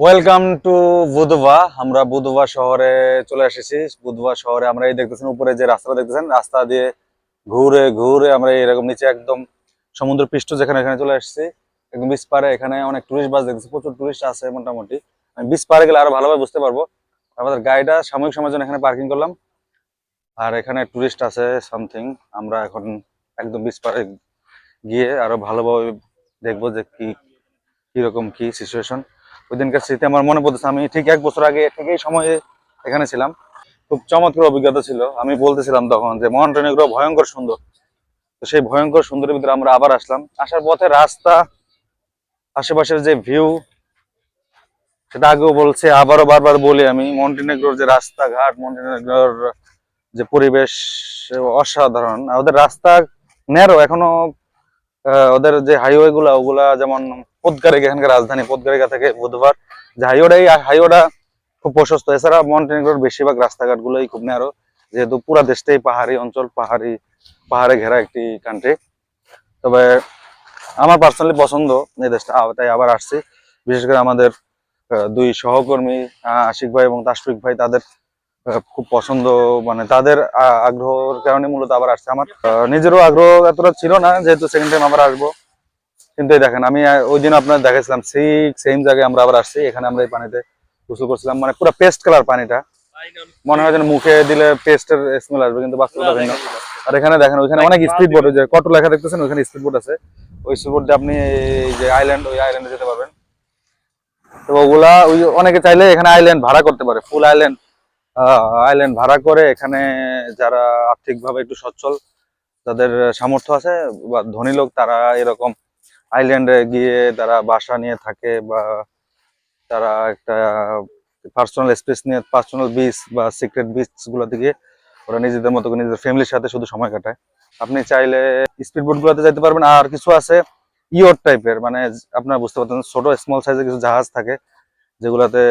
Welcome to বুধবা আমরা বুধবা শহরে চলে এসেছি। বুধবা শহরে আমরা এই দেখতেছেন, উপরে যে রাস্তাটা দেখতেছেন, রাস্তা দিয়ে ঘুরে ঘুরে আমরা এরকম নিচে একদম সমুদ্র পৃষ্ঠ যেখানে এখানে চলে এসেছি। একদম বিচ পারে এখানে অনেক টুরিস্ট বাস দেখতেছি, প্রচুর টুরিস্ট আছে মোটামুটি। আমি বিচ পারে গেলে আরও ভালোভাবে বুঝতে পারব। আমাদের গাড়িটা সাময়িক সময়ের জন্য এখানে পার্কিং করলাম। আর এখানে টুরিস্ট আছে সামথিং আমরা এখন একদম বিচ পারে গিয়ে আরও ভালোভাবে দেখব যে কি, কীরকম কি সিচুয়েশন ওই দিনকার স্মৃতি আমার মনে পড়তেছে। আমি ঠিক এক বছর আগে, ঠিক এই সময়ে এখানে ছিলাম। খুব চমৎকার অভিজ্ঞতা ছিল। আমি বলতেছিলাম তখন যে মন্টেনেগ্রো ভয়ঙ্কর সুন্দর। তো সেই ভয়ঙ্কর সুন্দরের ভিতরে আমরা আবার আসলাম। আসার পথে রাস্তা, আশেপাশের যে ভিউ সেটা আগেও বলছে, আবারও বারবার বলি আমি মন্টিনেগ্রোর যে রাস্তাঘাট মন্টিনেগ্রোর যে পরিবেশ, অসাধারণ। ওদের রাস্তা ন্যারো এখনও ওদের যে হাইওয়ে গুলা, ওগুলা যেমন পোদগারিকা এখানকার রাজধানী পোদগারিকা থেকে বুধবার। যে হাইওয়েটা এই হাইওয়েটা খুব প্রশস্ত। এছাড়া মন্টেনেগ্রোর বেশিরভাগ রাস্তাঘাট গুলোই খুব ন্যারো যেহেতু পুরা দেশটাই পাহাড়ি অঞ্চল, পাহাড়ি, পাহাড়ে ঘেরা একটি কান্ট্রি তবে আমার পার্সোনালি পছন্দ এই দেশটা তাই আবার আসছি। বিশেষ করে আমাদের দুই সহকর্মী আশিক ভাই এবং তাসফিক ভাই, তাদের খুব পছন্দ মানে তাদের আগ্রহের কারণে মূলত আবার আসছে আমার। নিজেরও আগ্রহ এতটা ছিল না, যেহেতু সেকেন্ড টাইম আবার আসব। কিন্তু দেখেন, আমি ওই দিন আপনার দেখাইছিলাম সেই সেম জায়গায় আমরা আবার আসছি। এখানে আমরা এই পানিতে গোসল করছিলাম মানে পুরো পেস্ট কালার পানিটা। মনে হয় যেন মুখে দিলে পেস্টের স্মেল আসবে, কিন্তু বাস্তবতা ভিন্ন। আর এখানে দেখেন, ওইখানে অনেক স্পিড বোট যে কত লেখা দেখতেছেন, ওইখানে স্পিড বোট আছে। ওই স্পিড বোট আপনি যে আইল্যান্ড ওই আইল্যান্ডে যেতে পারবেন। তো ওগুলা, ওই অনেকে চাইলে এখানে আইল্যান্ড ভাড়া করতে পারে ফুল আইল্যান্ড আইল্যান্ড ভাড়া করে এখানে যারা আর্থিকভাবে একটু সচ্ছল যাদের সামর্থ্য আছে, বা ধনী লোক তারা এরকম আইল্যান্ডে গিয়ে তারা বাসা নিয়ে থাকে, বা তারা একটা পার্সোনাল স্পেস নিয়ে পার্সোনাল বিচ বা সিক্রেট বিচগুলো থেকে ওরা নিজেদের মতো করে নিজেদের ফ্যামিলির সাথে শুধু সময় কাটায়। আপনি চাইলে স্পিড বোট গুলোতে যেতে পারবেন, আর কিছু আছে ইয়ট টাইপের মানে আপনারা বুঝতে পারছেন ছোট স্মল সাইজের কিছু জাহাজ থাকে যেগুলাতে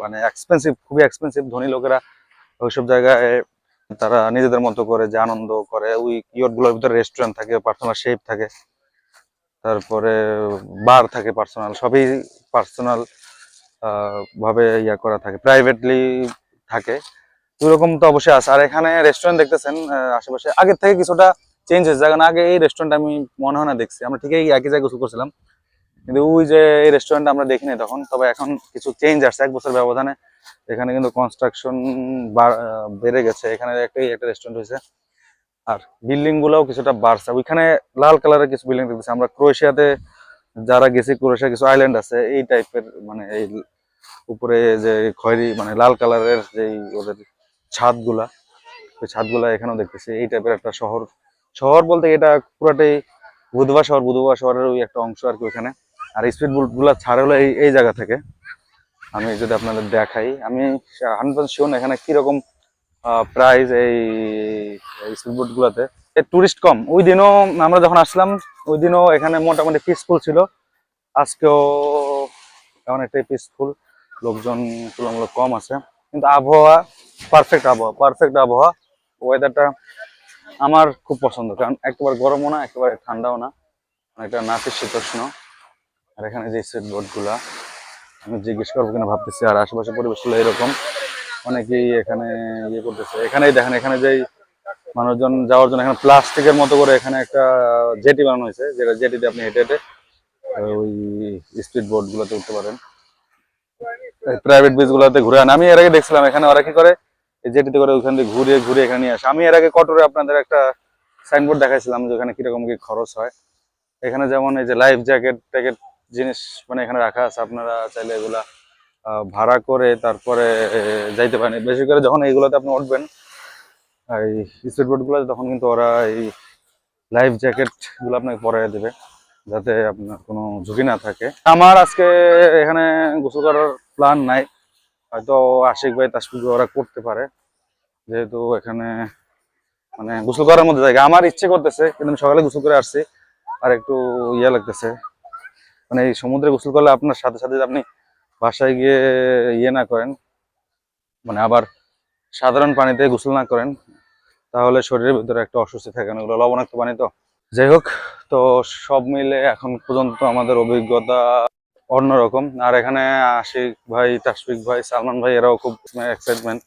মানে এক্সপেন্সিভ খুবই এক্সপেন্সিভ ধনী লোকেরা ওইসব জায়গায় তারা নিজেদের মতো করে যে আনন্দ করে। ওই ইয়টগুলোর ভিতরে রেস্টুরেন্ট থাকে পার্সোনাল শেপ থাকে, তারপরে বার থাকে পার্সোনাল সবই পার্সোনাল ভাবে ইয়া করা থাকে প্রাইভেটলি থাকে। দুই রকম তো অবশ্যই আছে। আর এখানে রেস্টুরেন্ট দেখতেছেন আশেপাশে। আগের থেকে কিছুটা চেঞ্জ হয়েছে। কারণ আগে এই রেস্টুরেন্ট আমি মনে হয় না দেখছি। আমরা ঠিকই একই জায়গায় গোসল করছিলাম। কিন্তু ওই যে এই রেস্টুরেন্ট আমরা দেখিনি তখন, তবে এখন কিছু চেঞ্জ আসছে। এক বছর ব্যবধানে এখানে কিন্তু কনস্ট্রাকশন বেড়ে গেছে। এখানে একটাই একটা রেস্টুরেন্ট হয়েছে। আর বিল্ডিং গুলাও কিছুটা বাড়ছে। ওইখানে লাল কালারের কিছু বিল্ডিং দেখতেছি। আমরা ক্রোয়েশিয়াতে যারা গেছি ক্রোয়েশিয়া কিছু আইল্যান্ড আছে, এই টাইপের মানে এই উপরে যে খয়েরি মানে লাল কালারের যেই ওদের ছাদগুলা, ওই ছাদগুলা এখানেও দেখতেছি। এই টাইপের একটা শহর। শহর বলতে এটা পুরাটাই বুধবা শহর। বুধবা শহরের ওই একটা অংশ আর কি ওখানে আর স্পিড বোটগুলা ছাড়ে হলো এই এই জায়গা থেকে। আমি যদি আপনাদের দেখাই, আমি হান্ড্রেড পার্সেন্ট শিওর এখানে কীরকম প্রাইস এই স্পিড বোট গুলাতে। টুরিস্ট কম। ওই দিনও আমরা যখন আসলাম ওই দিনও এখানে মোটামুটি পিসফুল ছিল। আজকেও এমন অনেকটাই পিসফুল লোকজন তুলনামূলক কম আছে। কিন্তু আবহাওয়া পারফেক্ট আবহাওয়া পারফেক্ট আবহাওয়া। ওয়েদারটা আমার খুব পছন্দ। কারণ একেবারে গরমও না, একেবারে ঠান্ডাও না। একটা নাতিশীতোষ্ণ। আর এখানে যে সেট বোর্ডগুলা আমি জিজ্ঞেস করব কিনা ভাবতেছি, আর আশেপাশে পরিবেশ হলো এরকম। অনেকেই এখানে ইয়ে করতেছে। এখানেই দেখেন, এখানে যেই মানুষজন যাওয়ার জন্য, এখানে প্লাস্টিকের মতো করে এখানে একটা জেটি বানানো হয়েছে, যেটা জেটিতে আপনি হেঁটে হেঁটে ওই স্পিড বোর্ড গুলোতে উঠতে পারেন। প্রাইভেট বিচ গুলোতে ঘুরে আন। আমি এর আগে দেখছিলাম, এখানে ওরা কি করে জেটিতে করে ওইখান থেকে ঘুরে ঘুরে এখানে নিয়ে আসে। আমি এর আগে কটরে আপনাদের একটা সাইনবোর্ড দেখাইছিলাম, যে ওখানে কীরকম কি খরচ হয়। এখানে যেমন এই যে লাইফ জ্যাকেট ট্যাকেট জিনিস মানে এখানে রাখা আছে, আপনারা চাইলে এগুলা ভাড়া করে তারপরে যাইতে পারেন। বেশি করে যখন এইগুলোতে আপনি উঠবেন এই স্পিড বোটগুলো তখন কিন্তু ওরা এই লাইফ জ্যাকেটগুলো আপনাকে পরাই দেবে, যাতে আপনার কোনো ঝুঁকি না থাকে। আমার আজকে এখানে গোসল করার প্ল্যান নাই। হয়তো আশিক ভাই তাসফিক ওরা করতে পারে, যেহেতু এখানে মানে গোসল করার মধ্যে জায়গা। আমার ইচ্ছে করতেছে, কিন্তু আমি সকালে গোসল করে আসছি, আর একটু ইয়ে লাগতেছে। মানে এই সমুদ্রে গোসল করলে আপনার সাথে সাথে আপনি বাসায় গিয়ে ইয়ে না করেন মানে আবার সাধারণ পানিতে গোসল না করেন, তাহলে শরীরের ভিতরে একটা অস্বস্তি থাকে কারণ ওগুলো লবণাক্ত পানি তো। যাই হোক, তো সব মিলে এখন পর্যন্ত আমাদের অভিজ্ঞতা অন্যরকম। আর এখানে আশিক ভাই, তাসফিক ভাই, সালমান ভাই, এরাও খুব এক্সাইটমেন্ট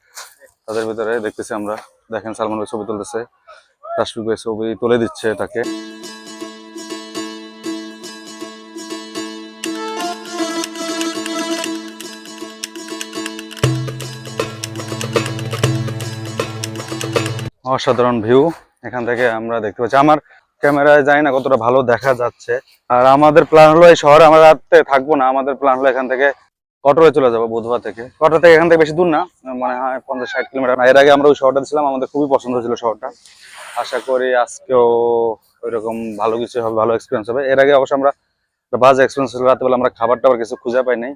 তাদের ভিতরে দেখতেছি আমরা। দেখেন সালমান ভাই ছবি তুলতেছে, তাসফিক ভাই ছবি তুলে দিচ্ছে তাকে। অসাধারণ ভিউ। এখান থেকে আমরা দেখতে পাচ্ছি। আমার ক্যামেরায় জানি না কতটা ভালো দেখা যাচ্ছে। আর আমাদের প্ল্যান হলো এই শহরে আমরা রাতে থাকব না। আমাদের প্ল্যান হলো এখান থেকে কটরে চলে যাব বুধবার থেকে। কটর থেকে এখান থেকে বেশি দূর না মানে পঞ্চাশ ষাট কিলোমিটার। এর আগে আমরা ওই শহরটা ছিলাম আমাদের খুবই পছন্দ ছিল শহরটা। আশা করি আজকেও ওইরকম ভালো কিছু হবে, ভালো এক্সপিরিয়েন্স হবে। এর আগে অবশ্য আমরা বাজে এক্সপিরিয়েন্স ছিল রাতে আমরা খাবার টাবার কিছু খুঁজে পাই নাই।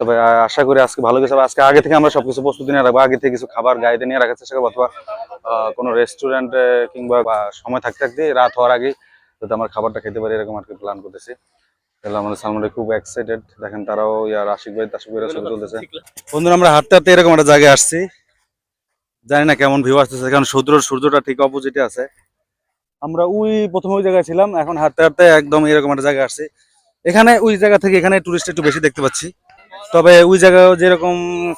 তবে আশা করি আজকে ভালো কিছু আজকে আগে থেকে আমরা সবকিছু প্রস্তুতি নিয়ে রাখব। আগে থেকে কিছু খাবার গাড়িতে নিয়ে রাখার চেষ্টা করব অথবা কোনো রেস্টুরেন্টে কিংবা সময় থাকতে থাকতে রাত হওয়ার আগে যাতে আমরা খাবারটা খেতে পারি এরকম আর কি প্ল্যান করতেছি। তাহলে আমাদের খুব এক্সাইটেড দেখেন তারাও আশিক ভাই বন্ধুরা, আমরা হাঁটতে এরকম একটা জায়গায় আসছি। কেমন ভিউ আসতেছে সূর্যটা ঠিক অপোজিটে আছে। আমরা ওই প্রথমে ওই জায়গায় ছিলাম, এখন হাঁটতে হাঁটতে একদম এরকম একটা এখানে ওই জায়গা থেকে এখানে টুরিস্ট একটু বেশি দেখতে পাচ্ছি। তবে ওই জায়গায় যেরকম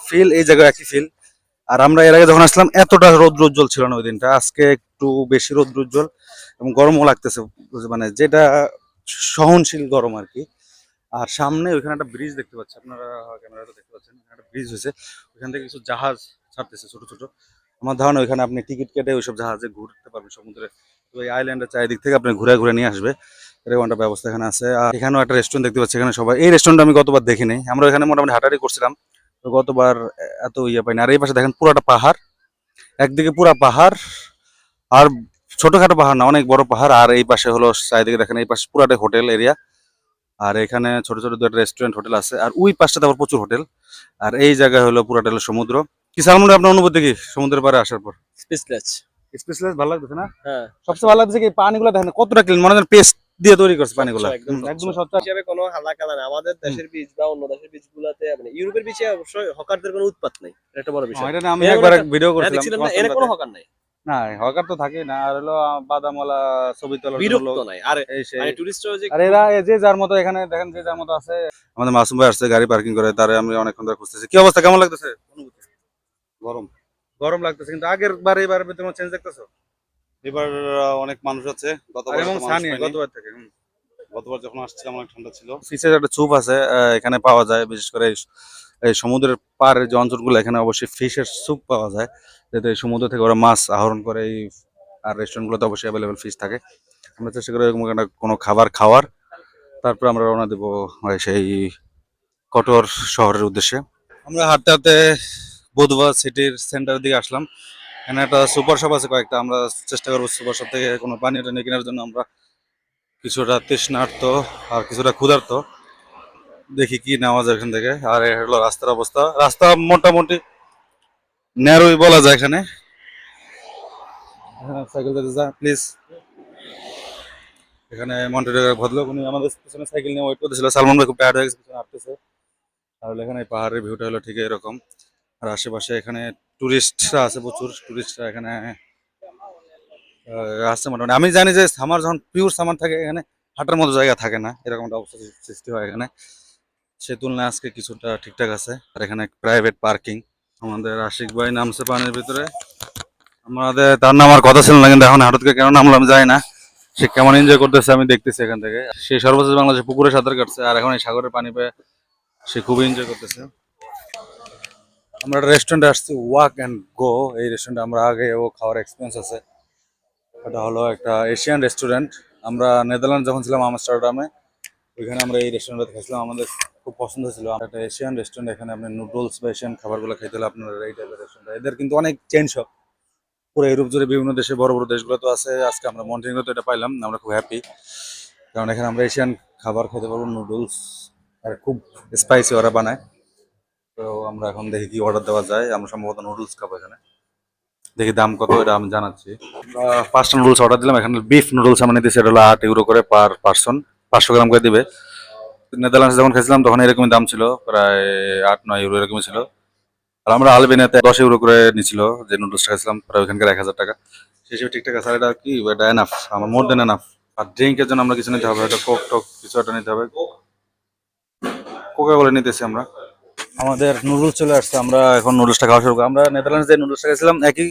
ফিল এই জায়গায় একই ফিল আর আমরা এর আগে যখন আসলাম, এতটা রৌদ্র উজ্জ্বল ছিল না ওই দিনটা। আজকে একটু বেশি রৌদ্র উজ্জ্বল এবং গরমও লাগতেছে মানে যেটা সহনশীল গরম আর কি। আর সামনে ওইখানে একটা ব্রিজ দেখতে পাচ্ছি। আপনারা ক্যামেরাতে দেখতে পাচ্ছেন একটা ব্রিজ হয়েছে। ওইখান থেকে কিছু জাহাজ ছাড়তেছে ছোট ছোট। আমার ধারণা ওইখানে আপনি টিকিট কেটে ওইসব জাহাজে ঘুরতে পারবেন সমুদ্রে। তো এই আইল্যান্ডের চারিদিক থেকে আপনি ঘুরে ঘুরে নিয়ে আসবে। এরকম একটা ব্যবস্থা এখানে আছে। আর এখানেও একটা রেস্টুরেন্ট দেখতে পাচ্ছি এখানে সবাই। এই রেস্টুরেন্ট আমি গতবার দেখিনি। আমরা এখানে মোটামুটি হাঁটাহাঁটি করছিলাম। তো গতবার এত ইয়ে পাইনি। আর এই পাশে দেখেন পুরাটা পাহাড়। একদিকে পুরা পাহাড় আর ছোটখাটো পাহাড় না অনেক বড় পাহাড়। আর এই পাশে হলো চারিদিকে দেখেন এই পাশে পুরাটা হোটেল এরিয়া। আর এখানে ছোট ছোট দুটো রেস্টুরেন্ট হোটেল আছে। আর ওই পাশটাতে আবার প্রচুর হোটেল। আর এই জায়গায় হলো পুরাটা হলো সমুদ্র। কি সালমান আপনার অনুভূতি কি সমুদ্রের পাড়ে আসার পর? স্পেসলেস স্পেশাল ভালো লাগতেছে না? হ্যাঁ। সবচেয়ে ভালো লাগতেছে কি পানিগুলো দেখেন কতটা ক্লিন মনে হয় পেস্ট দিয়ে তৈরি করছে পানিগুলো। একদম স্বচ্ছ। হিসাবে কোনো হালাকালা না আমাদের দেশের বীজ বা অন্য দেশের বীজ গুলাতে মানে ইউরোপের বীজে অবশ্যই হকারদের কোনো উৎপাত নাই। এটা বড় বিষয়। এটা আমি একবার ভিডিও হ্যাঁ, করছিলাম না? এর কোনো হকার নাই? না হকার তো থাকেই না। আর হলো বাদামওয়ালা ছবি তোলার বিরক্ত নাই। আর মানে টুরিস্টরা যে আর এরা যে যার মতো এখানে দেখেন যে যার মতো আছে। আমাদের মাসুম ভাই আসছে গাড়ি পার্কিং করে তারে আমি অনেকক্ষণ ধরে খুঁজতেছি। কি অবস্থা? কেমন লাগতেছে? গরম। গরম লাগতেছে কিন্তু আগের বার এবার তোমার চেঞ্জ দেখতেছো? এবার অনেক মানুষ আছে। গতবার থেকে গতবার যখন আসছিলাম অনেক ঠান্ডা ছিল। ফিশের একটা চুপ আছে এখানে পাওয়া যায় বিশেষ করে এই- সমুদ্রের পাড়ের যে অঞ্চলগুলো এখানে অবশ্যই ফিশের স্যুপ পাওয়া যায়। এই সমুদ্র থেকে ওরা মাছ আহরণ করে এই আর রেস্টুরেন্টগুলোতে অবশ্যই অ্যাভেলেবেল ফিশ থাকে। আমরা চেষ্টা করি এরকম একটা কোনো খাবার খাওয়ার। তারপর আমরা রওনা দেবো সেই কটর শহরের উদ্দেশ্যে। আমরা হাঁটতে হাঁটতে বুধবার সিটির সেন্টারের দিকে আসলাম। এখানে একটা সুপার শপ আছে কয়েকটা, আমরা চেষ্টা করব সুপার শপ থেকে কোনো পানি টানি কেনার জন্য, আমরা কিছুটা তৃষ্ণার্ত আর কিছুটা ক্ষুধার্ত। দেখি কি নেওয়া যায় এখান থেকে। আর হলো রাস্তার অবস্থা। রাস্তা মোটামুটি ন্যারোই বলা যায় এখানে। সাইকেল যেতে যা প্লিজ এখানে মন্টের ভদ্রলোক, উনি আমাদের পিছনে সাইকেল নিয়ে ওয়েট করতেছিল। সালমান ভাই খুব টায়ার্ড হয়ে গেছে, পিছনে হাঁটতেছে। আর এখানে পাহাড়ের ভিউটা হলো ঠিক এরকম। আর আশেপাশে এখানে টুরিস্টরা আছে প্রচুর টুরিস্টরা এখানে আহ, আছে মোটামুটি। আমি জানি যে সামার যখন পিওর সামার থাকে এখানে হাঁটার মতো জায়গা থাকে না এরকম একটা অবস্থা সৃষ্টি হয় এখানে। সে তুলনায় আজকে কিছুটা ঠিকঠাক আছে। আর এখানে প্রাইভেট পার্কিং আমাদের আশিক ভাই নামছে পানির ভিতরে। আমাদের তার নাম নামার কথা ছিল না কিন্তু এখন হঠাৎ করে কেন নামলাম যায় না। সে কেমন এনজয় করতেছে আমি দেখতেছি এখান থেকে। সে সর্বশেষ বাংলাদেশে পুকুরে সাঁতার কাটছে আর এখন এই সাগরের পানি পেয়ে সে খুবই এনজয় করতেছে। আমরা রেস্টুরেন্টে আসছি ওয়াক অ্যান্ড গো এই রেস্টুরেন্টে আমরা আগে ও খাওয়ার এক্সপিরিয়েন্স আছে। এটা হলো একটা এশিয়ান রেস্টুরেন্ট আমরা নেদারল্যান্ড যখন ছিলাম আমস্টারডামে ওইখানে আমরা এই রেস্টুরেন্টে খেয়েছিলাম আমাদের খুব পছন্দ ছিল একটা এশিয়ান রেস্টুরেন্ট এখানে আপনি নুডলস বা এশিয়ান খাবারগুলো খেতে হলে আপনার এই টাইপের রেস্টুরেন্ট এদের কিন্তু অনেক চেঞ্জ শপ পুরো ইউরোপ জুড়ে বিভিন্ন দেশে বড় বড় দেশগুলো তো আছে। আজকে আমরা মন্টিনিওতে এটা পাইলাম, আমরা খুব হ্যাপি কারণ এখানে আমরা এশিয়ান খাবার খেতে পারব নুডলস আর খুব স্পাইসি ওরা বানায়। তো আমরা এখন দেখি কি অর্ডার দেওয়া যায়। আমরা সম্ভবত নুডলস খাব এখানে। দেখি দাম কত, এটা আমি জানাচ্ছি। পাঁচটা নুডলস অর্ডার দিলাম, এখানে বিফ নুডলস আমরা নিতেছি, এটা হলো আট ইউরো করে পার পার্সন পাঁচশো গ্রাম করে দিবে। নেদারল্যান্ডস যখন খেয়েছিলাম, তখন এরকমই দাম ছিল, প্রায় আট, নয় ইউরো এরকমই ছিল। আর আমরা আলবেনিয়াতে দশ ইউরো করে নিছিল, যে নুডলসটা খেয়েছিলাম, প্রায় ওইখানকার এক হাজার টাকা। সেই হিসেবে ঠিকঠাক আছে। এটা কি, এটা এনাফ আমার মোর দেন এনাফ আর ড্রিঙ্কের জন্য আমরা কিছু নিতে হবে হয়তো কোক টোক কিছু একটা নিতে হবে। কোকা কোলা নিতেছি আমরা। আমাদের নুডলস চলে আসছে, আমরা এখন নুডলসটা খাওয়া শুরু আমরা নেদারল্যান্ডস যে নুডলসটা গেছিলাম একই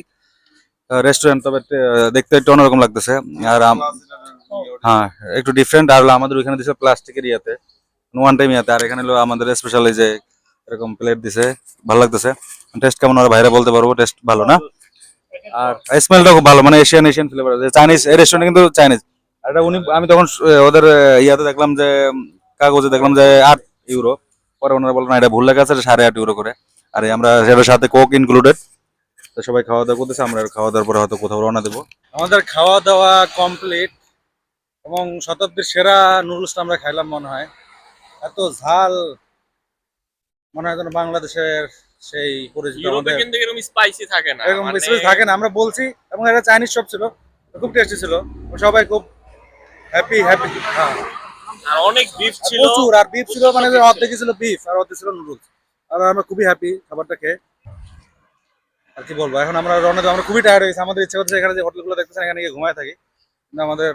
রেস্টুরেন্ট তবে দেখতে একটু অন্যরকম লাগতেছে। আর হ্যাঁ একটু ডিফারেন্ট আর আমাদের ওইখানে দিছে প্লাস্টিকের ইয়াতে ওয়ান টাইম ইয়াতে। আর এখানে আমাদের স্পেশাল এই যে এরকম প্লেট দিছে, ভালো লাগতেছে। টেস্ট কেমন আর বাইরে বলতে পারব টেস্ট ভালো, না? আর স্মেলটা খুব ভালো মানে এশিয়ান এশিয়ান ফ্লেভার আছে চাইনিজ এই রেস্টুরেন্ট কিন্তু চাইনিজ আর উনি, আমি তখন ওদের ইয়াতে দেখলাম যে, কাগজে দেখলাম যে আট ইউরো পরে ওনারা বললেন না এটা ভুল লেখা আছে সাড়ে আট ইউরো করে। আর আমরা সেটার সাথে কোক ইনক্লুডেড তো সবাই খাওয়া দাওয়া করতেছে আমরা খাওয়া দাওয়ার পরে হয়তো কোথাও রওনা দেবো। আমাদের খাওয়া দাওয়া কমপ্লিট এবং শতাব্দীর সেরা নুডলসটা আমরা খাইলাম মনে হয়। এত ঝাল মনে হয় যেন বাংলাদেশের সেই পরিচিত কিন্তু এরকম স্পাইসি থাকে না এরকম মানে থাকে না আমরা বলছি এবং এটা চাইনিজ শপ ছিল খুব টেস্টি ছিল। সবাই খুব হ্যাপি হ্যাপি হ্যাঁ। আর অনেক বিফ ছিল। প্রচুর আর বিফ ছিল মানে যে অর্ধেক ছিল বিফ আর অর্ধেক ছিল নুডলস আর আমরা খুবই হ্যাপি খাবারটা খেয়ে। আর কি বলব এখন আমরা রওনা দেবো আমরা খুবই টায়ার্ড হয়েছি আমাদের ইচ্ছা করছে এখানে যে হোটেলগুলো দেখতেছেন এখানে গিয়ে ঘুমায় থাকি। কিন্তু আমাদের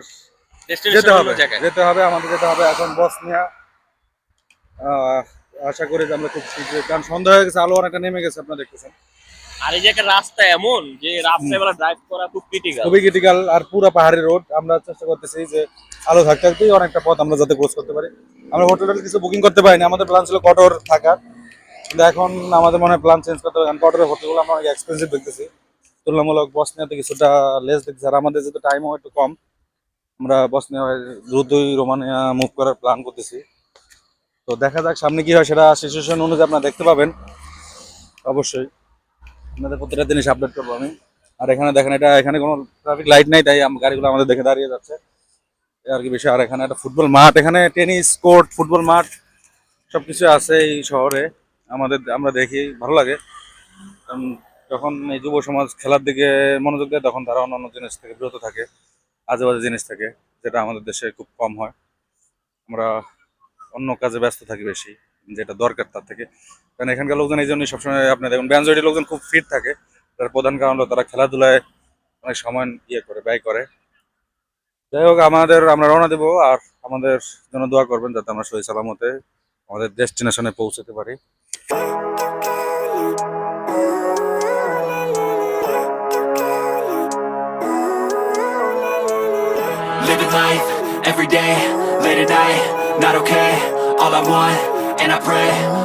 যেতে হবে যেতে হবে আমাদের যেতে হবে এখন বস নিয়ে আশা করি যে আমরা খুব শীঘ্রই কারণ সন্ধ্যা হয়ে গেছে আলো অনেকটা নেমে গেছে আপনারা দেখতেছেন। আর এই জায়গার রাস্তা এমন যে রাস্তায় ড্রাইভ করা খুব ক্রিটিক্যাল খুবই ক্রিটিক্যাল আর পুরো পাহাড়ি রোড আমরা চেষ্টা করতেছি যে আলো থাকতে থাকতেই অনেকটা পথ আমরা যাতে ক্রস করতে পারি। আমরা হোটেল কিছু বুকিং করতে পারিনি। আমাদের প্ল্যান ছিল কটর থাকার। কিন্তু এখন আমাদের মনে প্ল্যান চেঞ্জ করতে হবে। কারণ কটরের হোটেলগুলো আমরা অনেক এক্সপেন্সিভ দেখতেছি। তুলনামূলক বসনিয়াতে কিছুটা লেস দেখতেছি। আর আমাদের যেহেতু টাইমও একটু কম, আমরা বসনিয়া দ্রুতই রোমানিয়া মুভ করার প্ল্যান করতেছি। তো দেখা যাক সামনে কি হয়, সেটা সিচুয়েশন অনুযায়ী আপনারা দেখতে পাবেন। অবশ্যই। আপনাদের প্রতিটা জিনিস আপডেট করব আমি। আর এখানে দেখেন, এটা এখানে কোনো ট্রাফিক লাইট নাই, তাই গাড়িগুলো আমাদের দেখে দাঁড়িয়ে যাচ্ছে। আর কি বেশি আর এখানে একটা ফুটবল মাঠ, এখানে টেনিস কোর্ট, ফুটবল মাঠ, সবকিছু আছে এই শহরে। আমাদের, আমরা দেখি, ভালো লাগে। যখন এই যুব সমাজ খেলার দিকে মনোযোগ দেয়, তখন তারা অন্য জিনিস থেকে বিরত থাকে আজে বাজে জিনিস থাকে, যেটা আমাদের দেশে খুব কম হয়। আমরা অন্য কাজে ব্যস্ত থাকি বেশি, যেটা দরকার তার থেকে। কারণ এখানকার লোকজন এই জন্যই সবসময় আপনি দেখুন ব্যানজয়েডি লোকজন খুব ফিট থাকে। তার প্রধান কারণ হলো তারা খেলাধুলায় অনেক সময় ইয়ে করে, ব্যয় করে। যাই হোক আমাদের আমরা রওনা দেবো আর আমাদের জন্য দোয়া করবেন যাতে আমরা সহি সালামতে আমাদের ডেস্টিনেশনে পৌঁছতে পারি। Every day, late at night, not okay All I want, and I pray,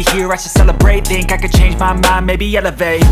hear, I should celebrate. Think I could change my mind, maybe elevate